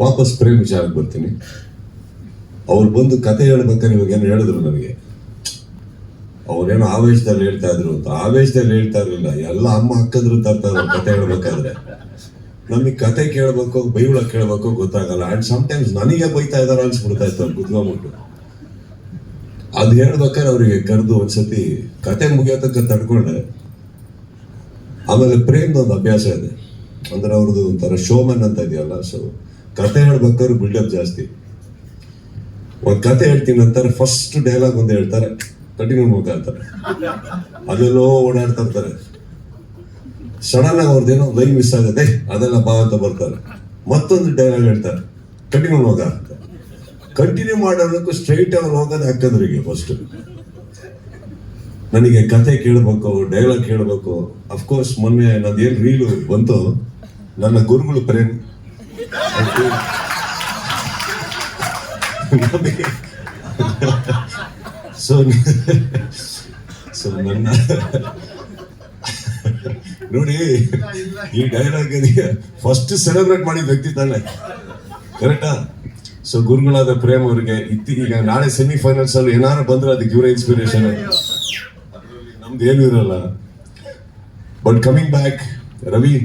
ವಾಪಸ್ ಪ್ರೇಮ್ ವಿಚಾರಕ್ಕೆ ಬರ್ತೀನಿ. ಅವ್ರು ಬಂದು ಕತೆ ಹೇಳ್ಬೇಕಾದ್ರೆ ಇವಾಗ ಏನು ಹೇಳಿದ್ರು ನನಗೆ? ಅವ್ರೇನೋ ಆವೇಶದಲ್ಲಿ ಹೇಳ್ತಾ ಇದ್ರು ಅಂತ. ಆವೇಶದಲ್ಲಿ ಹೇಳ್ತಾ ಇರಲಿಲ್ಲ. ಎಲ್ಲ ಅಮ್ಮ ಅಕ್ಕದ್ರು ತರ್ತಾರೆ ಕತೆ ಹೇಳ್ಬೇಕಾದ್ರೆ. ನಮಗೆ ಕತೆ ಕೇಳಬೇಕು, ಬೈಗುಳ ಕೇಳಬೇಕು ಗೊತ್ತಾಗಲ್ಲ. ಅಂಡ್ ಸಮ್ಟೈಮ್ಸ್ ನನಗೆ ಬೈತಾ ಇದಾರ ಅನ್ಸ್ಬಿಡ್ತಾ ಇತ್ತು ಅವ್ರು ಕುತ್ಕೊಂಡ್ಬಿಟ್ಟು ಅದು ಹೇಳ್ಬೇಕಾದ್ರೆ ಅವರಿಗೆ ಕರೆದು ಒಂದ್ಸತಿ ಕತೆ ಮುಗಿಯೋ ತನಕ ತಡ್ಕೊಂಡೆ. ಆಮೇಲೆ ಪ್ರೇಮ್ದೊಂದು ಅಭ್ಯಾಸ ಇದೆ. ಅಂದ್ರೆ ಅವ್ರದ್ದು ಒಂಥರ ಶೋಮನ್ ಅಂತ ಇದೆಯಲ್ಲ ಸೊ ಕತೆ ಹೇಳ್ಬೇಕಾದ್ರೆ ಬಿಲ್ಡಪ್ ಜಾಸ್ತಿ. ಒಂದು ಕತೆ ಹೇಳ್ತೀನಿ ಅಂತಾರೆ ಫಸ್ಟ್ ಡೈಲಾಗ್ ಒಂದು ಹೇಳ್ತಾರೆ ಕಂಟಿನ್ಯೂ ಅಂತಾರೆ ಅದೆಲ್ಲೋ ಓಡಾಡ್ತಾ ಇರ್ತಾರೆ. ಸಡನ್ ಆಗಿ ಅವ್ರದ್ದೇನೋ ಲೈನ್ ಮಿಸ್ ಆಗುತ್ತೆ ಅದೆಲ್ಲ ಬಾ ಅಂತ ಬರ್ತಾರೆ. ಮತ್ತೊಂದು ಡೈಲಾಗ್ ಹೇಳ್ತಾರೆ ಕಂಟಿನ್ಯೂ ಹೋಗ ಅಂತ ಕಂಟಿನ್ಯೂ ಮಾಡೋದಕ್ಕೂ ಸ್ಟ್ರೈಟ್ ಅವ್ರು ಹೋಗೋದು ಈಗ ಫಸ್ಟ್ ನನಗೆ ಕತೆ ಕೇಳಬೇಕು ಡೈಲಾಗ್ ಕೇಳಬೇಕು. ಅಫ್ಕೋರ್ಸ್ ಮೊನ್ನೆ ನಂದೇನು ರೀಲು ಬಂತು, ನನ್ನ ಗುರುಗಳು ಪ್ರೇಮ್ ಸೊ ಸೊ ನನ್ನ ನೋಡಿ ಈ ಡೈಲಾಗ್ ಫಸ್ಟ್ ಸೆಲೆಬ್ರೇಟ್ ಮಾಡಿದ ವ್ಯಕ್ತಿ ತಾನೆ ಕರೆಕ್ಟಾ ಸೊ ಗುರುಗಳಾದ ಪ್ರೇಮ್ ಅವರಿಗೆ ಇತ್ತಿ ಈಗ ನಾಳೆ ಸೆಮಿಫೈನಲ್ಸ್ ಅಲ್ಲಿ ಏನಾರು ಬಂದ್ರೆ ಅದಕ್ಕೆ ಇವರೇ ಇನ್ಸ್ಪಿರೇಷನ್ ನಮ್ದು ಏನು ಇರಲ್ಲ ಬಟ್ ಕಮಿಂಗ್ ಬ್ಯಾಕ್ ರವಿ